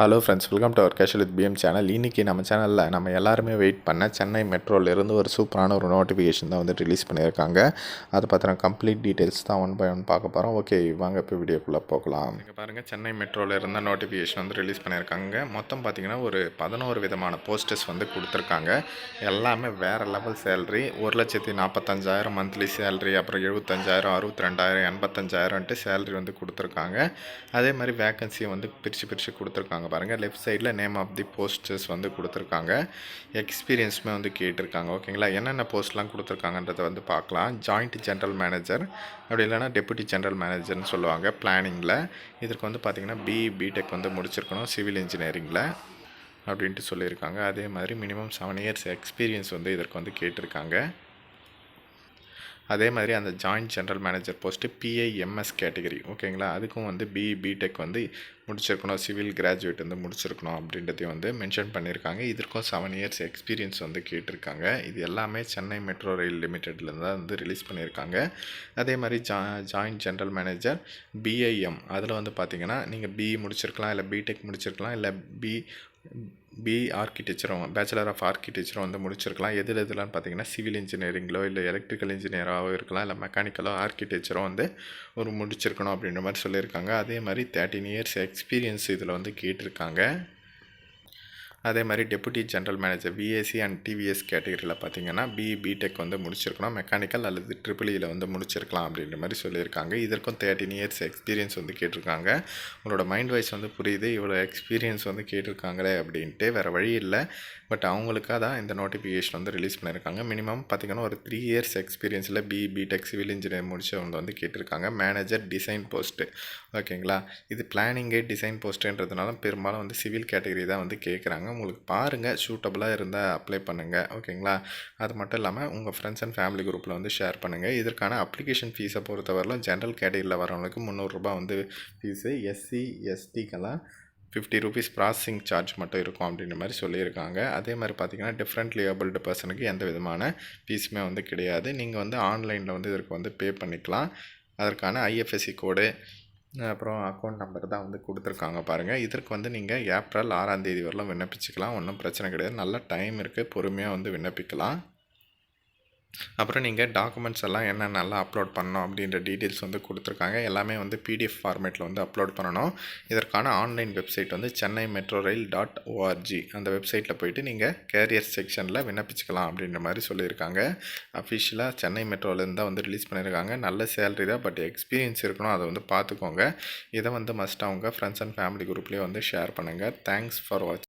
Hello friends welcome to our casual with PM channel இன்றைக்கி நம்ம சேனலில் நம்ம எல்லாருமே வெயிட் பண்ண சென்னை மெட்ரோலேருந்து ஒரு சூப்பரான ஒரு நோட்டிஃபிகேஷன் தான் வந்து ரிலீஸ் பண்ணியிருக்காங்க. அதை பற்றின கம்ப்ளீட் டீட்டெயில்ஸ் தான் ஒன் பை ஒன் பார்க்க போகிறோம் ஓகே வாங்க இப்போ வீடியோக்குள்ளே போகலாம். இங்கே பாருங்கள் சென்னை மெட்ரோவில் இருந்த நோட்டிஃபிகேஷன் வந்து ரிலீஸ் பண்ணியிருக்காங்க. மொத்தம் பார்த்திங்கன்னா ஒரு பதினோரு விதமான போஸ்டர்ஸ் வந்து கொடுத்துருக்காங்க. எல்லாமே வேறு லெவல் சேலரி ஒரு லட்சத்தி நாற்பத்தஞ்சாயிரம் மந்த்லி சேலரி அப்புறம் எழுபத்தஞ்சாயிரம் அறுபத்தி ரெண்டாயிரம் எண்பத்தஞ்சாயிரம்ட்டு சேலரி வந்து கொடுத்துருக்காங்க. அதே மாதிரி வேக்கன்சியை வந்து பிரித்து பிரித்து கொடுத்துருக்காங்க பாருங்கள் லெஃப்ட் சைடில் நேம் ஆஃப் தி போஸ்டர்ஸ் வந்து கொடுத்துருக்காங்க. எக்ஸ்பீரியன்ஸுமே வந்து கேட்டிருக்காங்க. ஓகேங்களா என்னென்ன போஸ்ட்லாம் கொடுத்துருக்காங்கன்றதை வந்து பார்க்கலாம். ஜாயிண்ட் ஜென்ரல் மேனேஜர் அப்படி இல்லைனா டெபுட்டி ஜென்ரல் மேனேஜர்னு சொல்லுவாங்க பிளானிங்கில் இதற்கு வந்து பார்த்திங்கன்னா பிஇ பிடெக் வந்து முடிச்சிருக்கணும் சிவில் இன்ஜினியரிங்கில் அப்படின்ட்டு சொல்லியிருக்காங்க. அதே மாதிரி மினிமம் செவன் இயர்ஸ் எக்ஸ்பீரியன்ஸ் வந்து இதற்கு வந்து கேட்டிருக்காங்க. அதே மாதிரி அந்த joint general manager post PIMS category ஓகேங்களா அதுக்கும் வந்து பிஇ பிடெக் வந்து முடிச்சிருக்கணும். சிவில் கிராஜுவேட் வந்து முடிச்சிருக்கணும் அப்படின்றதையும் வந்து மென்ஷன் பண்ணியிருக்காங்க. இதற்கும் செவன் இயர்ஸ் எக்ஸ்பீரியன்ஸ் வந்து கேட்டிருக்காங்க. இது எல்லாமே சென்னை மெட்ரோ ரயில் லிமிட்டெட்லேருந்து தான் வந்து ரிலீஸ் பண்ணியிருக்காங்க. அதே மாதிரி ஜா ஜாயிண்ட் ஜென்ரல் மேனேஜர் பிஐஎம் அதில் வந்து பார்த்தீங்கன்னா நீங்கள் பிஇ முடிச்சிருக்கலாம் இல்லை பிடெக் முடிச்சிருக்கலாம் இல்லை பி பி ஆர்கிடெக்சரும் பேச்சுலர் ஆஃப் ஆர்கிடெக்சரும் வந்து முடிச்சிருக்கலாம். எதில் எதுலான்னு பார்த்தீங்கன்னா சிவில் இன்ஜினியரிங்களோ இல்லை எலக்ட்ரிக்கல் இன்ஜினியராகவோ இருக்கலாம் இல்லை மெக்கானிக்கலோ ஆர்கிடெக்சரோ வந்து ஒரு முடிச்சிருக்கணும் அப்படின்ற மாதிரி சொல்லியிருக்காங்க. அதே மாதிரி தேர்ட்டின் இயர்ஸ் எக்ஸ்பீரியன்ஸ் இதில் வந்து கேட்டிருக்காங்க. அதே மாதிரி deputy general manager VAC and TVS கேட்டகரியில் பார்த்தீங்கன்னா பிஇ பிடெக் வந்து முடிச்சிருக்கணும். மெக்கானிக்கல் அல்லது ட்ரிபிளியில் e வந்து முடிச்சிருக்கலாம் அப்படின்ற மாதிரி சொல்லியிருக்காங்க. இதற்கும் தேர்ட்டின் இயர்ஸ் எக்ஸ்பீரியன்ஸ் வந்து கேட்டிருக்காங்க. உங்களோட மைண்ட் வைஸ் வந்து புரியுது. இவ்வளோ எக்ஸ்பீரியன்ஸ் வந்து கேட்டிருக்காங்களே அப்படின்ட்டு வேறு வழி இல்லை. பட் அவங்களுக்காக தான் இந்த நோட்டிஃபிகேஷன் வந்து ரிலீஸ் பண்ணியிருக்காங்க. மினிமம் பார்த்திங்கன்னா ஒரு த்ரீ இயர்ஸ் எக்ஸ்பீரியன்ஸில் பிஇ பிடெக் சிவில் இன்ஜினியர் முடிச்சவங்க வந்து கேட்டிருக்காங்க. மேனேஜர் டிசைன் போஸ்ட்டு ஓகேங்களா இது பிளானிங்கு டிசைன் போஸ்ட்டுன்றதுனால பெரும்பாலும் வந்து சிவில் கேட்டகரி தான் வந்து கேட்குறாங்க உங்களுக்கு பாருங்கள் சூட்டபுளாக இருந்தால் அப்ளை பண்ணுங்கள் ஓகேங்களா அது மட்டும் இல்லாமல் உங்கள் ஃப்ரெண்ட்ஸ் அண்ட் ஃபேமிலி குரூப்பில் வந்து ஷேர் பண்ணுங்கள் இதற்கான அப்ளிகேஷன் ஃபீஸை பொறுத்தவரையிலும் ஜென்ரல் கேட்டகரியில் வரவங்களுக்கு முந்நூறுரூபா வந்து ஃபீஸு எஸ்சி எஸ்டிக்கெல்லாம் ஃபிஃப்டி ருபீஸ் ப்ராசஸிங் சார்ஜ் மட்டும் இருக்கும் அப்படின்ற மாதிரி சொல்லியிருக்காங்க. அதே மாதிரி பார்த்தீங்கன்னா டிஃப்ரெண்ட் லியபிள்டு பர்சனுக்கு எந்த விதமான ஃபீஸுமே வந்து கிடையாது. நீங்கள் வந்து ஆன்லைனில் வந்து இதற்கு வந்து பே பண்ணிக்கலாம். அதற்கான ஐஎஃப்எஸ்சி கோடு அப்புறம் அக்கௌண்ட் நம்பர் தான் வந்து கொடுத்துருக்காங்க பாருங்கள் இதற்கு வந்து நீங்கள் ஏப்ரல் ஆறாம் தேதி வரலாம் விண்ணப்பிச்சுக்கலாம். ஒன்றும் பிரச்சனை கிடையாது. நல்ல டைம் இருக்குது பொறுமையாக வந்து விண்ணப்பிக்கலாம். அப்புறம் நீங்கள் டாக்குமெண்ட்ஸ் எல்லாம் என்னென்னலாம் அப்லோட் பண்ணணும் அப்படின்ற டீட்டெயில்ஸ் வந்து கொடுத்துருக்காங்க. எல்லாமே வந்து பிடிஎஃப் ஃபார்மேட்டில் வந்து அப்லோட் பண்ணணும். இதற்கான ஆன்லைன் வெப்சைட் வந்து Chennai metro rail dot ORG அந்த வெப்சைட்டில் போயிட்டு நீங்கள் கேரியர் செக்ஷனில் விண்ணப்பிச்சுக்கலாம் அப்படின்ற மாதிரி சொல்லியிருக்காங்க. அஃபிஷியலாக சென்னை மெட்ரோலேருந்து தான் வந்து ரிலீஸ் பண்ணியிருக்காங்க. நல்ல சேலரி தான் பட் எக்ஸ்பீரியன்ஸ் இருக்கணும் அதை வந்து பார்த்துக்கோங்க. இதை வந்து மஸ்ட் அவங்க ஃப்ரெண்ட்ஸ் அண்ட் ஃபேமிலி குரூப்லேயே வந்து ஷேர் பண்ணுங்கள் தேங்க்ஸ் ஃபார் வாட்ச்